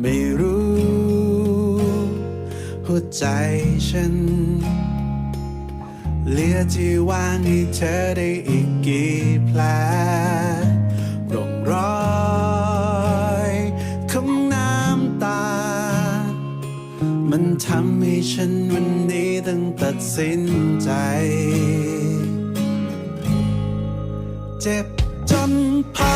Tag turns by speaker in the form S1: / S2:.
S1: ไม่รู้ หัวใจฉัน เหลือที่ว่างให้เธอได้อีกกี่แผลร่องรอยของน้ำตา มันทำให้ฉันวันนี้ต้องตัดสินใจ เจ็บจนพอ